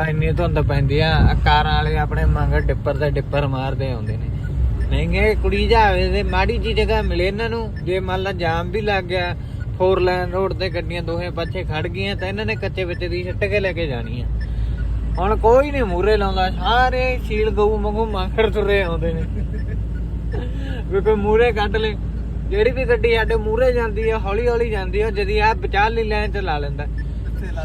ਇੰਨੀ ਧੁੰਦ ਪੈਂਦੀ ਆ ਕਾਰਾਂ ਵਾਲੇ ਆਪਣੇ ਮੰਗਰ ਡਿੱਪਰ ਤੇ ਡਿੱਪਰ ਮਾਰਦੇ ਆਉਂਦੇ ਨੇ। ਮਹਿੰਗੇ ਕੁੜੀ ਜਾਵੇ ਤੇ ਮਾੜੀ ਜੀ ਜਗ੍ਹਾ ਮਿਲੇ ਇਹਨਾਂ ਨੂੰ ਜੇ ਮੰਨ ਲਾ ਜਾਮ ਵੀ ਲੱਗ ਗਿਆ ਫੋਰ ਲਾਈਨ ਰੋਡ ਤੇ ਗੱਡੀਆਂ ਦੋਹੇ ਪਾਸੇ ਖੜ ਗਈਆਂ ਤਾਂ ਇਹਨਾਂ ਨੇ ਕੱਚੇ ਵਿੱਚ ਦੀ ਛੱਟ ਕੇ ਲੈ ਕੇ ਜਾਣੀ ਆ ਹੁਣ ਕੋਈ ਨਹੀਂ ਮੂਰੇ ਲਾਉਂਦਾ ਸਾਰੇ ਸ਼ੀਲ ਗਊ ਵਾਂਗੂ ਮੰਗਰ ਤੁਰੇ ਆਉਂਦੇ ਨੇ। ਵੀ ਕੋਈ ਮੂਰੇ ਕੱਢ ਲੇ। ਜਿਹੜੀ ਵੀ ਗੱਡੀ ਸਾਡੇ ਮੂਰੇ ਜਾਂਦੀ ਆ ਹੌਲੀ ਹੌਲੀ ਜਾਂਦੀ ਆ ਜਦੀ ਆ ਵਿਚਾਲੀ ਲਾਈਨ ਤੇ ਲਾ ਲੈਂਦਾ।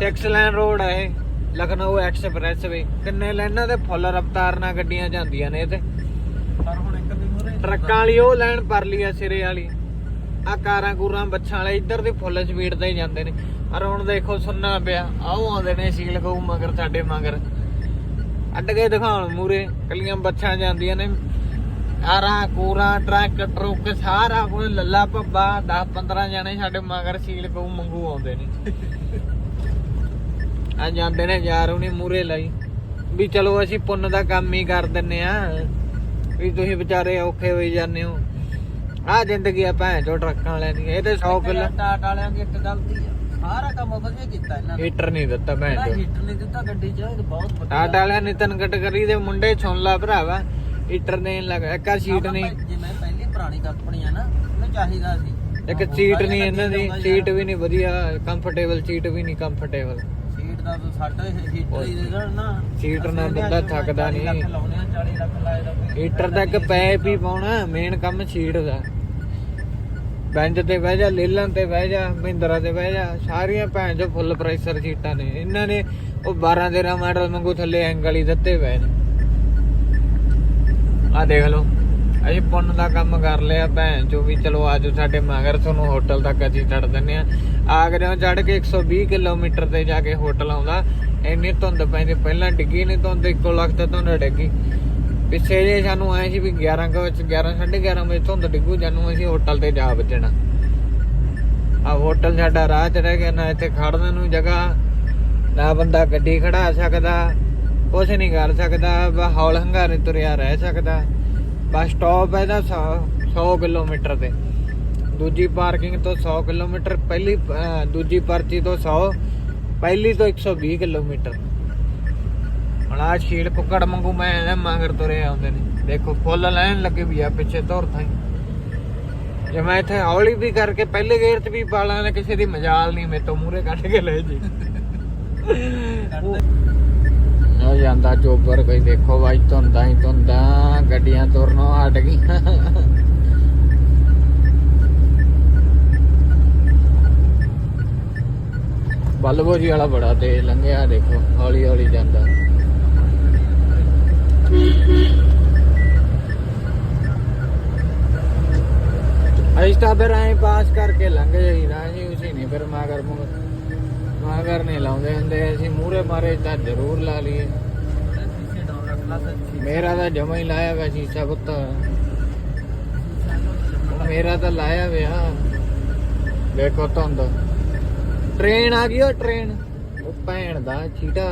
6 ਲਾਈਨ ਰੋਡ ਆ ਇਹ। ਲਖਨਊ ਐਕਸਪ੍ਰੈਸ ਵੇ ਕਿੰਨੇ ਲਾਈਨਾਂ ਤੇ ਫੁੱਲ ਰਫ਼ਤਾਰ ਨਾਲ ਗੱਡੀਆਂ ਜਾਂਦੀਆਂ ਨੇ ਤੇ ਪਰ ਹੁਣ ਇੱਕ ਵੀ ਮੂਰੇ ਟਰੱਕਾਂ ਵਾਲੀ ਉਹ ਲਾਈਨ ਪਰ ਲਈ ਆ ਸਿਰੇ ਵਾਲੀ। ਆ ਕਾਰਾਂ ਕੂਰਾਂ ਬੱਛਾਂ ਵਾਲੇ ਇੱਧਰ ਦੀ ਫੁੱਲ ਸਪੀਡ ਤੇ ਹੀ ਜਾਂਦੇ ਨੇ। ਪਰ ਹੁਣ ਦੇਖੋ ਸੁੰਨਾ ਪਿਆ ਆਓ ਆਉਂਦੇ ਨੇ ਸੀਲ ਗਊ ਮਗਰ ਸਾਡੇ ਮਗਰ। ਅੱਡ ਕੇ ਦਿਖਾਉਣ ਮੂਰੇ ਕੱਲੀਆਂ ਬੱਛਾਂ ਜਾਂਦੀਆਂ ਨੇ। ਆਰਾਂ ਕੂਰਾਂ ਟਰੱਕ ਟਰੁੱਕ ਸਾਰਾ ਕੋਈ ਲੱਲਾ ਭੱਬਾ 10 15 ਜਣੇ ਸਾਡੇ ਮਗਰ ਸੀਲ ਗਊ ਮੰਗੂ ਆਉਂਦੇ ਨੇ। ਆ ਜਾਂਦੇ ਨੇ ਯਾਰ ਉਹਨੇ ਮੂਰੇ ਲਈ। ਵੀ ਚਲੋ ਅਸੀਂ ਪੁੰਨ ਦਾ ਕੰਮ ਹੀ ਕਰ ਦਿੰਨੇ ਆ। ਵੀ ਤੁਸੀਂ ਵਿਚਾਰੇ ਔਖੇ ਹੋਈ ਜਾਂਦੇ ਹੋ। ਆ ਜ਼ਿੰਦਗੀ ਆ ਭੈਣ ਚੋ ਟਰੱਕਾਂ ਵਾਲਿਆਂ ਦੀ। ਇਹ ਤੇ 100 ਕਿਲੋ ਟਾਟ ਵਾਲਿਆਂ ਦੀ ਇੱਕ ਗਲਤੀ ਆ। ਸਾਰਾ ਕੰਮ ਵਧੀਆ ਕੀਤਾ ਇਹਨਾਂ ਨੇ। ਹੀਟਰ ਨਹੀਂ ਦਿੱਤਾ ਭੈਣ ਨਾ ਚੋ ਹੀਟਰ ਨਹੀਂ ਦਿੱਤਾ ਗੱਡੀ 'ਚ ਬਹੁਤ ਵਧੀਆ। ਟਾਟ ਵਾਲਿਆਂ ਨਿਤਨ ਗਟਕਰੀ ਦੇ ਮੁੰਡੇ ਸੁਣ ਲਾ ਭਰਾਵਾ। ਹੀਟਰ ਦੇਣ ਲੱਗਾ ਇੱਕ ਆ ਸੀਟ ਆਪਾਂ ਨਹੀਂ। ਭਾਈ ਜਿਵੇਂ ਪਹਿਲੀ ਪੁਰਾਣੀ ਕੰਪਨੀ ਆ ਨਾ ਉਹਨੂੰ ਚਾਹੀਦਾ ਸੀ। ਇੱਕ ਆਹੋ, ਸੀਟ ਸਾਰੀਆਂ ਨਹੀਂ ਇਹਨਾਂ ਦੀ ਗੱਡੀਆਂ ਸੀਟ ਵੀ ਨਹੀਂ ਵਧੀਆ ਕੰਫਰਟੇਬਲ ਸੀਟ ਵੀ ਨਹੀਂ ਕੰਫਰਟੇਬਲ ਸਾਡਾ ਹੀਟਰ ਹੀ ਦੇ ਦੇਣ ਨਾ। ਸੀਟ ਨਾਲ ਬੰਦਾ ਥੱਕਦਾ 40 ਲੱਖ ਨਹੀਂ। ਲਾਉਣੇ ਆ 40 ਲੱਖ ਲਾਏ ਦਾ ਹੀਟਰ ਇੱਕ ਪੈਪ ਹੀ ਪਾਉਣਾ ਮੇਨ ਕੰਮ ਸੀਟ ਦਾ। ਬੈਂਚ ਤੇ ਬਹਿ ਜਾ ਲੇਲਾਂ ਤੇ ਬਹਿ ਜਾ ਮਹਿੰਦਰਾ ਤੇ ਬਹਿ ਜਾ ਸਾਰੀਆਂ ਭੈਣ ਜੋ ਫੁੱਲ ਪ੍ਰੈਸ਼ਰ ਸੀਟਾਂ ਨੇ। ਇਹਨਾਂ ਨੇ ਉਹ 12 13 ਮਾਡਲ ਵਾਂਗੂ ਥੱਲੇ ਐਂਗਲ ਹੀ ਦਿੱਤੇ ਪਏ ਨੇ। ਆ ਦੇਖ ਲਓ ਅਸੀਂ ਪੁੰਨ ਦਾ ਕੰਮ ਕਰ ਲਿਆ ਭੈਣ ਜੋ ਵੀ ਚਲੋ ਅੱਜ ਸਾਡੇ ਮਗਰ ਤੁਹਾਨੂੰ ਹੋਟਲ ਤੱਕ ਅਸੀਂ ਛੱਡ ਦਿੰਨੇ ਆ ਆਗਰੇ ਚੜ ਕੇ 120 ਕਿਲੋਮੀਟਰ ਤੇ ਜਾ ਕੇ ਹੋਟਲ ਆਉਂਦਾ। ਇੰਨੀ ਧੁੰਦ ਪੈਂਦੀ, ਪਹਿਲਾਂ ਡਿੱਗੀ ਨਹੀਂ ਧੁੰਦ, ਇੱਕੋ ਲੱਖ ਤੇ ਧੁੰਦ ਡਿੱਗੀ। ਪਿੱਛੇ ਜੇ ਸਾਨੂੰ ਆਏ ਸੀ ਵੀ 11 ਕੁ ਵਿੱਚ 11 11:30 ਵਜੇ ਧੁੰਦ ਡਿੱਗੂ, ਜਾਨੂੰ ਅਸੀਂ ਹੋਟਲ ਤੇ ਜਾ ਵੱਜਣਾ। ਆ ਹੋਟਲ ਸਾਡਾ ਰਾਹ ਚ ਰਹਿ ਗਿਆ, ਨਾ ਇੱਥੇ ਖੜਨ ਨੂੰ ਜਗ੍ਹਾ, ਨਾ ਬੰਦਾ ਗੱਡੀ ਖੜਾ ਸਕਦਾ, ਕੁਛ ਨਹੀਂ ਕਰ ਸਕਦਾ, ਬਸ ਹੌਲ ਹੰਗਾਰੇ ਤੁਰਿਆ ਰਹਿ ਸਕਦਾ। ਬਸ ਸਟਾਪ ਹੈ ਦਾ 100 ਕਿਲੋਮੀਟਰ ਤੇ। ਦੂਜੀ ਪਾਰਕਿੰਗ ਤੋਂ 100 ਕਿਲੋਮੀਟਰ, ਪਹਿਲੀ ਦੂਜੀ ਪਰਚੀ ਤੋਂ 100 ਪਹਿਲੀ ਤੋਂ 120 ਕਿਲੋਮੀਟਰ। ਹੁਣ ਆ ਸ਼ੀਲ ਕੁੱਕੜ ਵਾਂਗੂ ਮੈਂ ਇਹਦੇ ਮਗਰ ਤੁਰੇ ਆਉਂਦੇ ਨੇ। ਦੇਖੋ, ਫੁੱਲ ਲੈਣ ਲੱਗੇ ਵੀ ਆ ਪਿੱਛੇ ਤੁਰ ਥਾਈ। ਜੇ ਮੈਂ ਇੱਥੇ ਹੌਲੀ ਵੀ ਕਰਕੇ ਪਹਿਲੇ ਗੇਅਰ 'ਚ ਵੀ ਪਾ ਲਾਂ ਕਿਸੇ ਦੀ ਮਜਾਲ ਨਹੀਂ, ਮੇਰੇ ਤੋਂ ਮੂਰੇ ਕੱਢ ਕੇ ਲੈ ਜੀ। ਉਹ ਜਾਂਦਾ ਚੋਬਰ ਕੋਈ ਦੇਖੋ ਬਾਈ, ਧੁੰਦਾਂ ਹੀ ਧੁੰਦਾਂ, ਗੱਡੀਆਂ ਤੁਰਨੋਂ ਹਟ ਗਈਆਂ। ਬਲਬੋ ਵਾਲਾ ਬੜਾ ਤੇਜ਼ ਲੰਘਿਆ, ਦੇਖੋ, ਹੌਲੀ ਹੌਲੀ ਜਾਂਦਾ। ਅਸੀਂ ਤਾਂ ਫਿਰ ਐਂ ਪਾਸ ਕਰਕੇ ਲੰਘ ਜਾਈਦਾ ਜੀ ਉਸੇ ਨਹੀਂ, ਫਿਰ ਮਾਗਰ ਮਾਗਰ ਨਹੀਂ ਹੁੰਦੇ, ਅਸੀਂ ਮੂਹਰੇ ਮਾਰੇ ਤਾਂ ਜ਼ਰੂਰ ਲਾ ਲਈਏ। ਮੇਰਾ ਤਾਂ ਜਮਾ ਹੀ ਲਾਇਆ ਵਾ ਸ਼ੀਸ਼ਾ ਪੁੱਤ। ਮੇਰਾ ਤਾਂ ਲਾਇਆ ਵਿਆ ਦੇਖੋ ਧੁੰਦ। ਟ੍ਰੇਨ ਆ ਗਈ ਉਹ ਟ੍ਰੇਨ। ਉਹ ਭੈਣ ਦਾ ਚੀਟਾ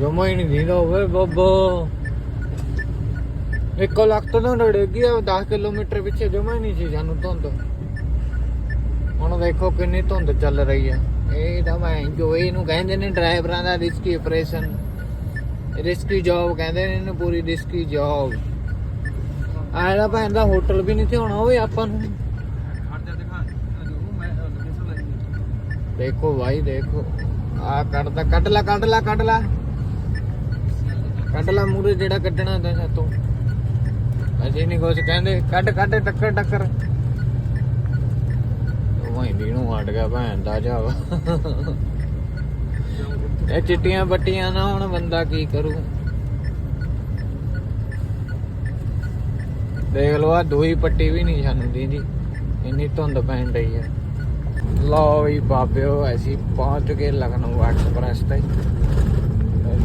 ਜਮਾ ਹੀ ਨਹੀਂ ਦੀਦਾ ਓਏ ਬੱਬੋ। ਇੱਕੋ ਲੱਖ ਤੋਂ ਨਾ ਡੇਗੀ 10 ਕਿਲੋਮੀਟਰ ਪਿੱਛੇ ਜਮਾ ਹੀ ਨਹੀਂ ਸੀ ਸਾਨੂੰ ਧੁੰਦ। ਹੁਣ ਵੇਖੋ ਕਿੰਨੀ ਧੁੰਦ ਚੱਲ ਰਹੀ ਆ। ਇਹ ਤਾਂ ਮੈਂ ਜੋ ਇਹਨੂੰ ਕਹਿੰਦੇ ਨੇ ਡਰਾਈਵਰਾਂ ਦਾ ਰਿਸਕੀ ਆਪਰੇਸ਼ਨ ਰਿਸਕੀ ਜੌਬ ਕਹਿੰਦੇ ਨੇ ਇਹਨੂੰ ਪੂਰੀ ਰਿਸਕੀ ਜੌਬ ਆਇਆ ਭੈਣ ਦਾ ਹੋਟਲ ਵੀ ਨਹੀਂ ਤੇ ਹੋਣਾ ਓਏ ਆਪਾਂ ਨੂੰ। ਦਿਖਾ ਭਾਈ ਦੇਖੋ ਆ ਕੱਢਦਾ ਕੱਢ ਲਾ ਕੱਢ ਲਾ ਕੱਢ ਲਾ ਕੱਢ ਲਾ। ਮੂਰੇ ਜਿਹੜਾ ਕੱਢਣਾ ਹੁੰਦਾ ਸਾਤੋਂ ਅਜੇ ਨਹੀਂ ਕੁਝ ਕਹਿੰਦੇ ਕੱਢ ਕੱਢ ਟੱਕਰ ਟੱਕਰ। ਹੀ ਨੂੰ ਹਟ ਗਿਆ ਭੈਣ ਦਾ ਜਾ ਇਹ ਚਿੱਟੀਆਂ ਬੱਟੀਆਂ ਨਾ ਹੁਣ ਬੰਦਾ ਕੀ ਕਰੂ? ਦੇਖ ਲਓ ਆ ਦੋਈ ਪੱਟੀ ਵੀ ਨਹੀਂ ਸਾਨੂੰ ਦੀਦੀ ਇੰਨੀ ਧੁੰਦ ਪੈਣ ਰਹੀ ਹੈ ਲਓ ਵੀ ਬਾਬਿਓ, ਅਸੀਂ ਪਹੁੰਚ ਗਏ ਲਖਨਊ ਐਕਸਪ੍ਰੈਸ ਤੇ।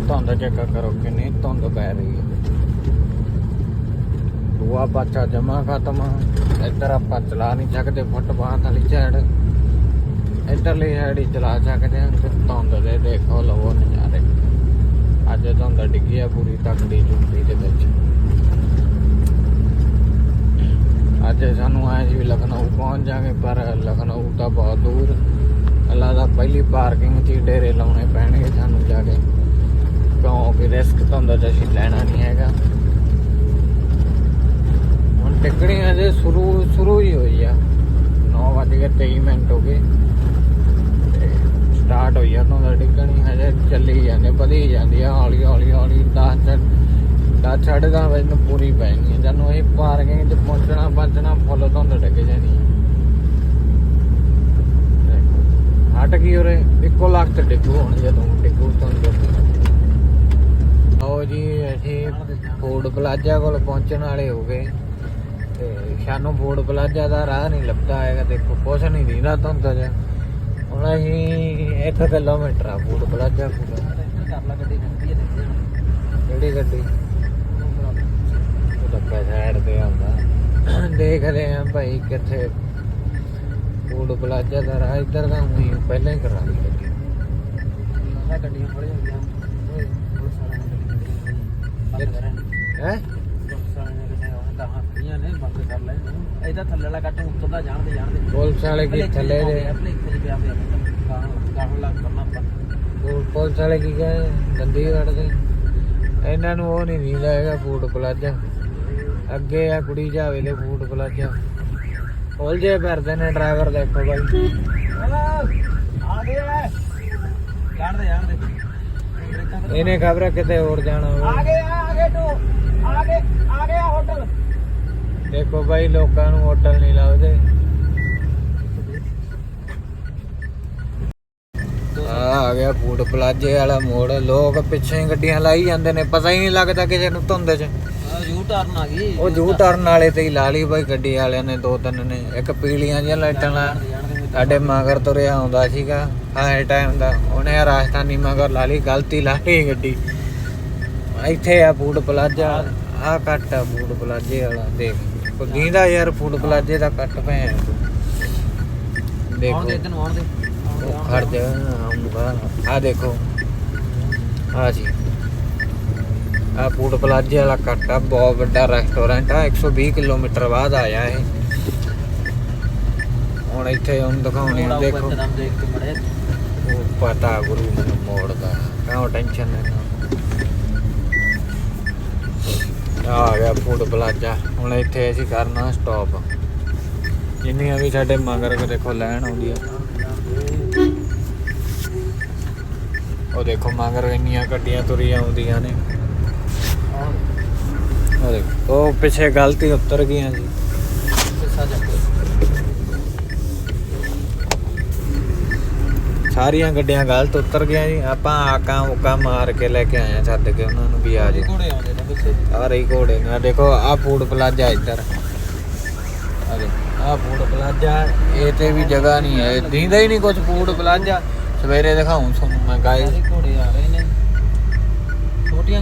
ਧੁੰਦ ਚੈੱਕ ਕਰੋ ਕਿੰਨੀ ਧੁੰਦ ਪੈ ਰਹੀ ਹੈ ਦੂਆ ਪਾਚਾ ਜਮਾ ਖਤਮ ਇੱਧਰ ਆਪਾਂ ਚਲਾ ਨਹੀਂ ਸਕਦੇ ਫੁੱਟਪਾਥ ਵਾਲੀ ਸਾਈਡ ਇੱਧਰਲੀ ਸਾਈਡ ਹੀ ਚਲਾ ਸਕਦੇ ਹਾਂ ਤੇ ਧੁੰਦ ਦੇ ਦੇਖੋ ਲਵੋ ਨਜ਼ਾਰੇ। ਅੱਜ ਧੁੰਦ ਡਿੱਗੀ ਆ ਪੂਰੀ ਤਕੜੀ ਜੁੱਤੀ ਦੇ ਵਿੱਚ। ਅੱਜ ਸਾਨੂੰ ਆਏ ਸੀ ਲਖਨਊ ਪਹੁੰਚ ਜਾਗੇ ਪਰ ਲਖਨਊ ਤਾਂ ਬਹੁਤ ਦੂਰ। ਲੱਗਦਾ ਪਹਿਲੀ ਪਾਰਕਿੰਗ 'ਚ ਡੇਰੇ ਲਾਉਣੇ ਪੈਣਗੇ ਸਾਨੂੰ ਜਾ ਕੇ। ਕਿਉਂਕਿ ਰਿਸਕ ਤਾਂ ਹੁੰਦਾ ਅਸੀਂ ਲੈਣਾ ਨਹੀਂ ਹੈਗਾ। ਹੁਣ ਟਿਕੜੀਆਂ ਜੇ ਸ਼ੁਰੂ ਸ਼ੁਰੂ ਹੀ ਹੋਈ ਆ। 9:23 ਮਿੰਟ ਹੋ ਗਏ। ਤੇ ਸਟਾਰਟ ਹੋਈ ਆ, ਤਾਂ ਟਿਕਣੀ ਹਜੇ ਚੱਲੀ ਜਾਂਦੇ, ਵਧੀ ਜਾਂਦੀ ਆ ਹੌਲੀ ਹੌਲੀ ਹੌਲੀ 10 10 ਸਾਢੇ ਦਸ ਨੂੰ ਪੂਰੀ ਪੈਣੀ ਹੈ ਜਦੋਂ ਇਹ ਪਾਰਕਿੰਗ 'ਚ ਪਹੁੰਚਣਾ ਪਹੁੰਚਣਾ, ਫੁੱਲ ਧੁੰਦ ਡਿੱਗ ਜਾਣੀ ਹਟ ਗਈ ਉਰੇ, ਇੱਕੋ ਲੱਖ ਤੇ ਡਿੱਗੂ ਹੁਣ ਜਦੋਂ, ਡਿੱਗੂ ਧੁੰਦ ਆਓ ਜੀ, ਅਸੀਂ ਫੂਡ ਪਲਾਜ਼ਾ ਕੋਲ ਪਹੁੰਚਣ ਵਾਲੇ ਹੋ ਗਏ। ਤੇ ਸਾਨੂੰ ਫੂਡ ਪਲਾਜ਼ਾ ਦਾ ਰਾਹ ਨਹੀਂ ਲੱਭਦਾ ਹੈਗਾ, ਦੇਖੋ, ਕੁਛ ਨਹੀਂ ਦੀਦਾ ਧੁੰਦ ਚ। ਹੁਣ ਅਸੀਂ 1 ਕਿਲੋਮੀਟਰ ਆ ਫੂਡ ਪਲਾਜ਼ਾ ਕੋਲ। ਕਰ ਗੱਡੀ? ਤਾਂ ਸਾਈਡ ਤੇ ਆਉਂਦਾ। ਦੇਖ ਰਹੇ ਆ ਭਾਈ ਕਿੱਥੇ ਫੂਡ ਪਲਾਜ਼ਾ ਦਾ ਰਾਹ ਇੱਧਰ ਦਾ ਉਹੀ ਪਹਿਲਾਂ ਹੀ ਕਰਾ ਲਈ। ਆਹ ਗੱਡੀਆਂ ਹੋਈਆਂ। ਓਏ ਬਹੁਤ ਬੰਦ ਕਰਨ ਹੈ? ਇਹਦਾ ਥੱਲੇ ਵਾਲਾ ਕੱਟ ਜਾਣਦੇ ਜਾਣਦੇ। ਪੁਲਿਸ ਵਾਲੇ ਕੀ ਥੱਲੇ ਦੇ ਲੱਗ ਕਰਨਾ ਆਪਾਂ। ਪੁ- ਪੁਲਿਸ ਵਾਲੇ ਕੀ ਕਹੇ? ਦੰਦੀ ਕੱਢਦੇ ਇਹਨਾਂ ਨੂੰ ਉਹ ਨਹੀਂ ਨੀਂਦਾ ਹੈਗਾ ਫੂਡ ਪਲਾਜ਼ਾ। ਅੱਗੇ ਆ ਕੁੜੀ ਜਾਵੇ ਲੈ ਫੂਡ ਪਲਾਜ਼ਾ। ਖੋਲ ਜੇ ਫਿਰਦੇ ਨੇ ਡਰਾਈਵਰ ਦੇਖੋ ਬਾਈ। ਆ ਇਹਨੇ ਖਬਰ ਕਿਤੇ ਹੋਰ ਜਾਣਾ ਹੋਵੇ ਗਏ ਆ ਗਏ ਤੂੰ। ਆ ਗਏ ਆ ਗਿਆ ਹੋਟਲ ਦੇਖੋ ਬਾਈ ਲੋਕਾਂ ਨੂੰ ਹੋਟਲ ਨਹੀਂ ਲੱਭਦੇ। ਆ ਆ ਗਿਆ ਫੂਡ ਪਲਾਜ਼ੇ ਵਾਲਾ ਮੋੜ। ਲੋਕ ਪਿੱਛੇ ਗੱਡੀਆਂ ਲਾਈ ਜਾਂਦੇ ਨੇ। ਪਤਾ ਹੀ ਨਹੀਂ ਲੱਗਦਾ ਕਿਸੇ ਨੂੰ ਧੁੰਦ 'ਚ। ਯੂ ਟਰਨ ਆ ਗਈ। ਉਹ ਜੂ ਟਰਨ ਵਾਲੇ ਤੇ ਹੀ ਲਾ ਲਈ ਬਾਈ ਗੱਡੀ ਵਾਲਿਆਂ ਨੇ ਦੋ ਤਿੰਨ ਨੇ। ਇੱਕ ਪੀਲੀਆਂ ਜਿਹੀਆਂ ਲਾਈਟਾਂ ਲਾ। ਸਾਡੇ ਮਗਰ ਤੁਰਿਆ ਆਉਂਦਾ ਸੀਗਾ ਹਾਏ ਟਾਈਮ ਦਾ। ਉਹਨੇ ਰਾਜਸਥਾਨੀ ਮਗਰ ਲਾ ਲਈ ਗਲਤੀ ਲਾ ਲਈ ਗੱਡੀ। ਇੱਥੇ ਆ ਫੂਡ ਪਲਾਜ਼ਾ ਆ ਕੱਟ ਆ ਫੂਡ ਪਲਾਜ਼ੇ ਵਾਲਾ ਦੇਖ। ਪਗੀਂਦਾ ਯਾਰ ਫੂਡ ਪਲਾਜ਼ੇ ਦਾ ਕੱਟ ਪਿਆ ਦੇਖੋ। ਆਉਣ ਦੇ ਤੈਨੂੰ ਆਉਣ ਦੇ। ਉਹ ਖੜ ਜਾ ਆਉਂਗਾ ਆ ਦੇਖੋ। ਆ ਜੀ। ਆ ਫੂਡ ਪਲਾਜ਼ੇ ਵਾਲਾ ਕੱਟ ਆ ਬਹੁਤ ਵੱਡਾ ਰੈਸਟੋਰੈਂਟ ਆ 120 ਕਿਲੋਮੀਟਰ ਬਾਅਦ ਆਇਆ ਇਹ। ਹੁਣ ਇੱਥੇ ਉਹਨੂੰ ਦਿਖਾਉਣੇ ਆ ਦੇਖੋ। ਮੜੇ। ਪਤਾ ਗੁਰੂ ਮੈਨੂੰ ਮੋੜਦਾ ਕਿਉਂ ਟੈਨਸ਼ਨ ਲੈਣਾ ਆ ਗਿਆ ਫੂਡ ਪਲਾਜ਼ਾ ਹੁਣ ਇੱਥੇ ਅਸੀਂ ਕਰਨਾ ਸਟਾਪ ਜਿੰਨੀਆਂ ਵੀ ਸਾਡੇ ਮਗਰ ਦੇਖੋ ਲੈਣ ਆਉਂਦੀ ਆ ਉਹ ਦੇਖੋ ਮਗਰ ਇੰਨੀਆਂ ਗੱਡੀਆਂ ਤੁਰੀਆਂ ਆਉਂਦੀਆਂ ਨੇ। ਦੇਖੋ ਉਹ ਪਿੱਛੇ ਗਲਤੀ ਉਤਰ ਗਈਆਂ ਜੀ। ਸਾਰੀਆਂ ਗੱਡੀਆਂ ਗਲਤ ਉਤਰ ਗਈਆਂ ਜੀ। ਆਪਾਂ ਆਕਾਂ ਉਕਾਂ ਮਾਰ ਕੇ ਲੈ ਕੇ ਆਏ ਆ ਛੱਡ ਕੇ ਉਹਨਾਂ ਨੂੰ ਵੀ ਆ ਜੀ। ਘੋੜੇ ਆਉਂਦੇ ਨੇ ਪਿੱਛੇ। ਆ ਰਹੀ ਘੋੜੇ ਨੇ। ਦੇਖੋ ਆ ਫੂਡ ਪਲਾਜ਼ਾ ਇੱਧਰ। ਆ ਦੇ ਆ ਫੂਡ ਪਲਾਜ਼ਾ ਇਹ ਤੇ ਵੀ ਜਗ੍ਹਾ ਨਹੀਂ ਹੈ। ਦੀਂਦਾ ਹੀ ਨਹੀਂ ਕੁਝ ਫੂਡ ਪਲਾਜ਼ਾ। ਸਵੇਰੇ ਦਿਖਾਉਂ ਤੁਹਾਨੂੰ ਮੈਂ ਗਾਇਸ ਘੋੜੇ ਆ ਰਹੇ ਨੇ। ਛੋਟੀਆਂ